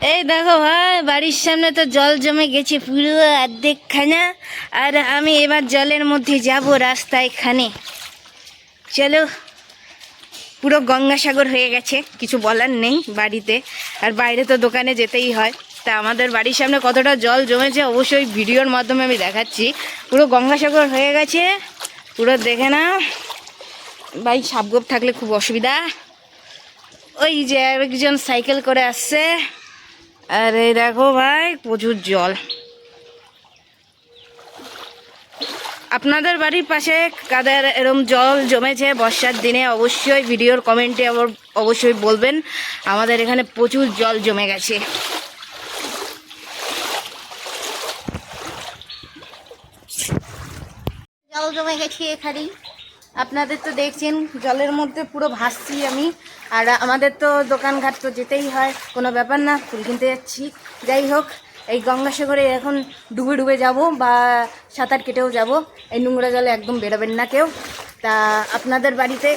এই দেখো ভাই, বাড়ির সামনে তো জল জমে গেছে পুরো অর্ধেক খানা আর আমি এবার জলের মধ্যে যাব রাস্তায় খানে। চলো, পুরো গঙ্গাসাগর হয়ে গেছে, কিছু বলার নেই বাড়িতে। আর বাইরে তো দোকানে যেতেই হয়। তা আমাদের বাড়ির সামনে কতটা জল জমেছে অবশ্যই ভিডিওর মাধ্যমে আমি দেখাচ্ছি। পুরো গঙ্গাসাগর হয়ে গেছে, পুরো দেখে না ভাই, সাপগোপ থাকলে খুব অসুবিধা। ওই যে একজন সাইকেল করে আসছে। আর দেখো ভাই, প্রচুর জল। আপনাদের বাড়ির পাশে কাদের এরম জল জমেছে বর্ষার দিনে, অবশ্যই ভিডিওর কমেন্টে অবশ্যই বলবেন। আমাদের এখানে প্রচুর জল জমে গেছে। জল জমে গেছে এখানেই। আপনাদের তো দেখছেন, জলের মধ্যে পুরো ভাসছি আমি। আর আমাদের তো দোকানঘাট তো যেতেই হয়, কোনো ব্যাপার না, ফুল কিনতে যাচ্ছি। যাই হোক, এই গঙ্গাসাগরে এখন ডুবে ডুবে যাব বা সাঁতার কেটেও যাব। এই নোংরা জলে একদম বেরোবেন না কেউ। তা আপনাদের বাড়িতে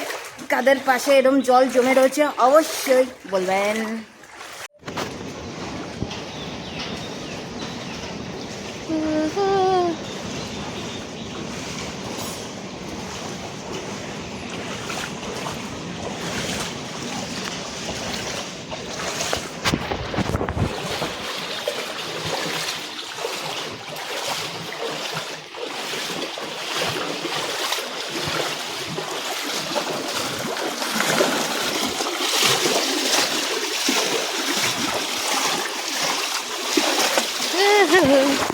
কাদের পাশে এরম জল জমে রয়েছে, অবশ্যই বলবেন। good.